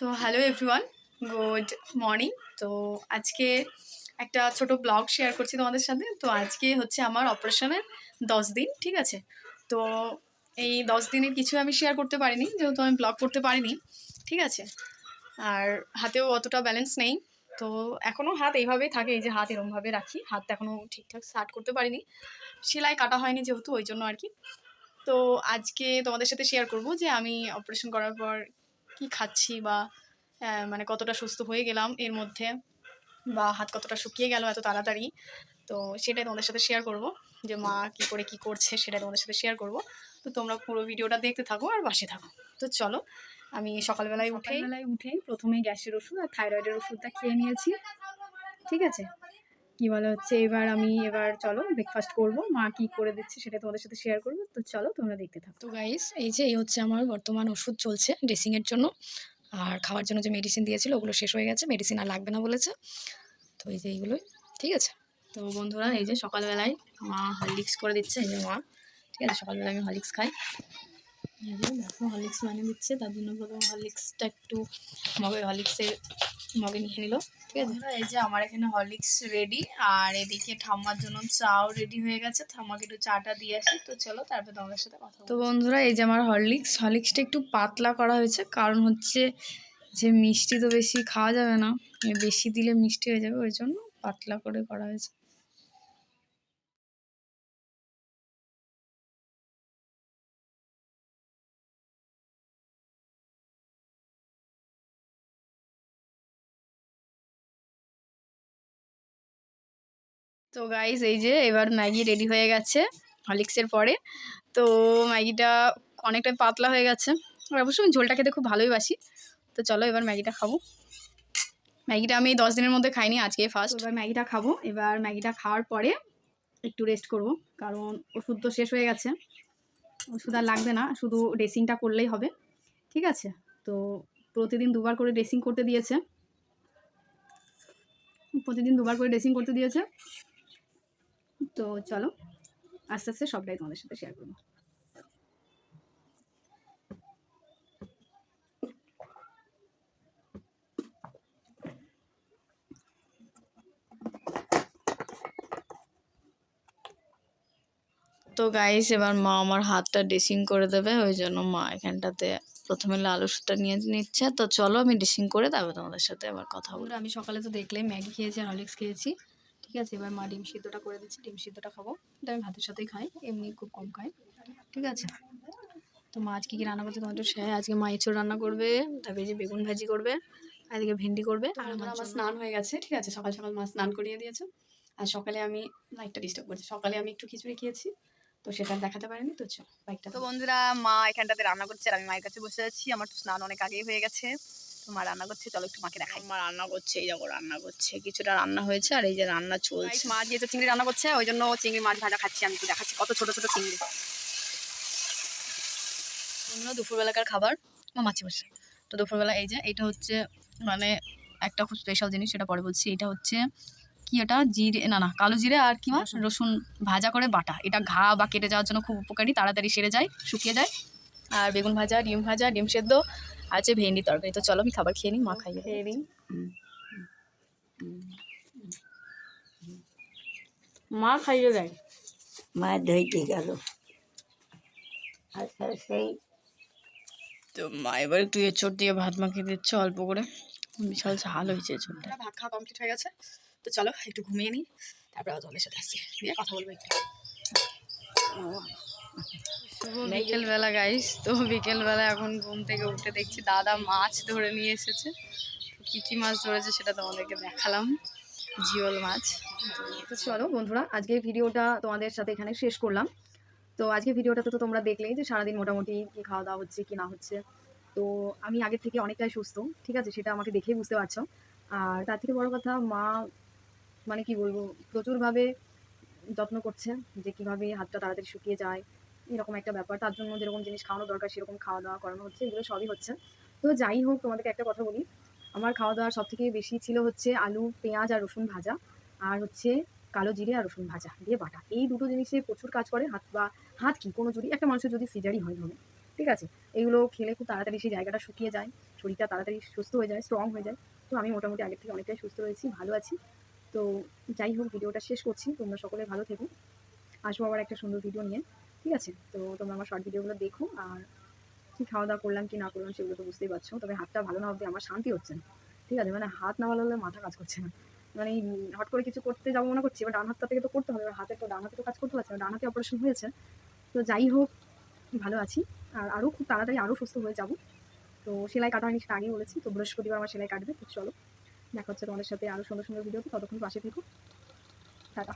তো hello everyone good morning তো আজকে একটা ছোট ব্লগ শেয়ার করছি তোমাদের সাথে। তো আজকে হচ্ছে আমার অপারেশনের দশ দিন, ঠিক আছে? তো এই দশ দিনের কিছু আমি শেয়ার করতে পারিনি, যেহেতু আমি ব্লগ করতে পারিনি, ঠিক আছে? আর হাতেও অতটা ব্যালেন্স নেই। তো এখনও হাত এইভাবেই থাকে, এই যে হাত এরমভাবে রাখি হাতটা এখনও ঠিকঠাক স্টার্ট করতে পারিনি। সেলাই কাটা হয়নি যেহেতু, ওই জন্য আর কি। তো আজকে তোমাদের সাথে শেয়ার করব যে আমি অপারেশন করার পর কি খাচ্ছি বা মানে কতটা সুস্থ হয়ে গেলাম এর মধ্যে বা হাত কতটা শুকিয়ে গেল এত তাড়াতাড়ি। তো সেটাই তোমাদের সাথে শেয়ার করব যে মা কি করে কি করছে সেটাই তোমাদের সাথে শেয়ার করব। তো তোমরা পুরো ভিডিওটা দেখতে থাকো আর বাসে থাকো। তো চলো, আমি সকালবেলায় উঠেই সকালবেলায় উঠেই প্রথমে গ্যাসের ওষুধ আর থাইরয়েডের ওষুধটা খেয়ে নিয়েছি। ঠিক আছে? কি বলে হচ্ছে এবার আমি এবার চলো ব্রেকফাস্ট করব। মা কি করে দিচ্ছে সেটা তোমাদের সাথে শেয়ার করব। তো চলো তোমরা দেখতে থাকো। তো গাইস এই যে এই হচ্ছে আমার বর্তমান ওষুধ চলছে ড্রেসিংয়ের জন্য। আর খাওয়ার জন্য যে মেডিসিন দিয়েছিল ওগুলো শেষ হয়ে গেছে মেডিসিন আর লাগবে না বলেছে। তো এই যে এইগুলোই ঠিক আছে? তো বন্ধুরা এই যে সকালবেলায় মা হরলিক্স করে দিচ্ছে এই যে মা ঠিক আছে? সকালবেলায় আমি হরলিক্স খাই। এই যে দেখো হরলিক্স বানিয়ে দিচ্ছে তার জন্য প্রথমে হরলিক্সটা একটু মগে হরলিক্সের মগে নিয়ে নিল ঠিক আছে? এই যে আমার এখানে হরলিক্স রেডি আর এদিকে ঠাম্মার জন্য চাও রেডি হয়ে গেছে। ঠাম্মাকে একটু চাটা দিয়ে আসি তো চলো তারপর তোমাদের সাথে কথা তো বন্ধুরা এই যে আমার হরলিক্স হরলিক্সটা একটু পাতলা করা হয়েছে কারণ হচ্ছে যে মিষ্টি তো বেশি খাওয়া যাবে না বেশি দিলে মিষ্টি হয়ে যাবে ওই জন্য পাতলা করে করা হয়েছে। তো গাইজ এই যে এবার ম্যাগি রেডি হয়ে গেছে হরলিক্সের পরে। তো ম্যাগিটা অনেকটা পাতলা হয়ে গেছে। আর অবশ্যই আমি ঝোলটা খেতে খুব ভালোই বাসি। তো চলো এবার ম্যাগিটা খাব। ম্যাগিটা আমি দশ দিনের মধ্যে খাইনি আজকে ফার্স্ট এবার ম্যাগিটা খাব। এবার ম্যাগিটা খাওয়ার পরে একটু রেস্ট করব কারণ ওষুধ তো শেষ হয়ে গেছে। ওষুধ আর লাগবে না শুধু ড্রেসিংটা করলেই হবে। ঠিক আছে? তো প্রতিদিন দুবার করে ড্রেসিং করতে দিয়েছে। প্রতিদিন দুবার করে ড্রেসিং করতে দিয়েছে। তো চলো আস্তে আস্তে সবটাই তোমাদের সাথে শেয়ার করব। তো গাইস এবার মা আমার হাতটা ড্রেসিং করে দেবে ওই জন্য মা এখানটাতে প্রথমে লাল ওষুধটা নিয়ে নিচ্ছে। তো চলো আমি ড্রেসিং করে তারপর তোমাদের সাথে আবার কথা বলব। আমি সকালে তো দেখলে ম্যাগি খেয়েছি আর হরলিক্স খেয়েছি। ঠিক আছে এবার মা ডিম সিদ্ধটা করে দিচ্ছি ডিম সিদ্ধটা খাব। এটা আমি ভাতের সাথেই খাই এমনি খুব কম খাই ঠিক আছে? তো মা আজকে কি রান্না করছে তোমার একটু শেয়ার আজকে মা এঁচড় রান্না করবে তারপরে যে বেগুন ভাজি করবে আর এদিকে ভেন্ডি করবে। আর আমার আমার স্নান হয়ে গেছে ঠিক আছে? সকাল সকাল মা স্নান করিয়ে দিয়েছে। আর সকালে আমি লাইটটা ডিস্টার্ব করছি। সকালে আমি একটু খিচুড়ি খেয়েছি তো সেটা আর দেখাতে পারিনি তো চল বাইকটা তো বন্ধুরা মা এখানটাতে রান্না করছে আর আমি মায়ের কাছে বসে আছি। আমার তো স্নান অনেক আগেই হয়ে গেছে। তো মা রান্না করছে চলো একটু মাকে দেখাই। মা রান্না করছে এই দেখো রান্না করছে। কিছুটা রান্না হয়েছে আর এই যে রান্না চলছে। মা যেহেতু চিংড়ি রান্না করছে ওই জন্য চিংড়ি মাছ ভাজা খাচ্ছি আমি দেখাচ্ছি কত ছোট ছোট চিংড়ি। বন্ধুরা দুপুরবেলাকার খাবার মা মাছি বসে। তো দুপুরবেলা এই যে এটা হচ্ছে মানে একটা খুব স্পেশাল জিনিস সেটা পরে বলছি। এটা হচ্ছে কি এটা? জিরে না না কালো জিরে আর কি মা? রসুন ভাজা করে বাটা। এটা ঘা বা কেটে যাওয়ার জন্য খুব উপকারী তাড়াতাড়ি সেরে যায় শুকিয়ে যায়। আর বেগুন ভাজা ডিম ভাজা ডিম সেদ্ধ আর হচ্ছে ভেন্ডি তরকারি। তো চলো আমি খাবার খেয়ে নিই মা খাইয়ে খেয়ে নিই। মা খাইয়ে দেয়। মা ধইতে গেল। আচ্ছা সেই। তো মা এবার একটু এঁচড় দিয়ে ভাত মাখিয়ে দিচ্ছে অল্প করে। বিশাল ঝাল হয়েছে এঁচড়টা। ভাত খাওয়া কমপ্লিট হয়ে গেছে। তো চলো একটু ঘুমিয়ে নিই। তারপর তোমাদের সাথে আসছি দিয়ে কথা বলব একটু। বিকেলবেলা গাইস তো বিকেলবেলা এখন ঘুম থেকে উঠে দেখছি দাদা মাছ ধরে নিয়ে এসেছে। কী কী মাছ ধরেছে সেটা তোমাদেরকে দেখালাম। জিওল মাছ। তো চলো বন্ধুরা আজকে ভিডিওটা তোমাদের সাথে এখানে শেষ করলাম। তো আজকে ভিডিওটাতে তো তোমরা দেখলেই যে সারাদিন মোটামুটি কি খাওয়া দাওয়া হচ্ছে কি না হচ্ছে। তো আমি আগের থেকে অনেকটাই সুস্থ ঠিক আছে? সেটা আমাকে দেখেই বুঝতে পারছ। আর তার থেকে বড় কথা মা মানে কি বলব প্রচুরভাবে যত্ন করছে যে কীভাবে হাতটা তাড়াতাড়ি শুকিয়ে যায়। এরকম একটা ব্যাপার, তার জন্য যেরকম জিনিস খাওয়ানো দরকার সেরকম খাওয়া দাওয়া করানো হচ্ছে, এগুলো সবই হচ্ছে। তো যাই হোক, তোমাদেরকে একটা কথা বলি, আমার খাওয়া দাওয়া সব থেকে বেশি ছিল হচ্ছে আলু, পেঁয়াজ আর রসুন ভাজা, আর হচ্ছে কালো জিরে আর রসুন ভাজা দিয়ে বাটা। এই দুটো জিনিসে প্রচুর কাজ করে, হাত বা হাত কি, কোনো যদি, একটা মানুষের যদি সিজারি হয় ধরো, ঠিক আছে? এগুলো খেলে খুব তাড়াতাড়ি সেই জায়গাটা শুকিয়ে যায়, শরীরটা তাড়াতাড়ি সুস্থ হয়ে যায় স্ট্রং হয়ে যায়। তো আমি মোটামুটি আগের থেকে অনেকটাই সুস্থ রয়েছি, ভালো আছি। তো যাই হোক, ভিডিওটা শেষ করছি, তোমরা সকলে ভালো থেকো। আসব আবার একটা সুন্দর ভিডিও নিয়ে। ঠিক আছে? তো তোমরা আমার শর্ট ভিডিওগুলো দেখো আর কী খাওয়া দাওয়া করলাম, কি না করলাম সেগুলো তো বুঝতেই পারছ। তবে হাতটা ভালো না অবধি আমার শান্তি হচ্ছে না, ঠিক আছে? মানে হাত না ভালো হলে মাথা কাজ করছে না। মানে হট করে কিছু করতে যাব মনে করছি, এবার ডান হাতটা থেকে তো করতে হবে। এবার হাতে তো ডান হাতে তো কাজ করতে পারছে ডান হাতে অপারেশন হয়েছে। তো যাই হোক, ভালো আছি। আর আরও খুব তাড়াতাড়ি আরও সুস্থ হয়ে যাব। তো সেলাই কাটা হয়নি, সেটা আগেই বলেছি। তো বৃহস্পতিবার আমার সেলাই কাটবে, তো চলো। দেখা হচ্ছে তোমাদের সাথে আরও সুন্দর সুন্দর ভিডিও ততক্ষণ পাশে থেকো। টাটা।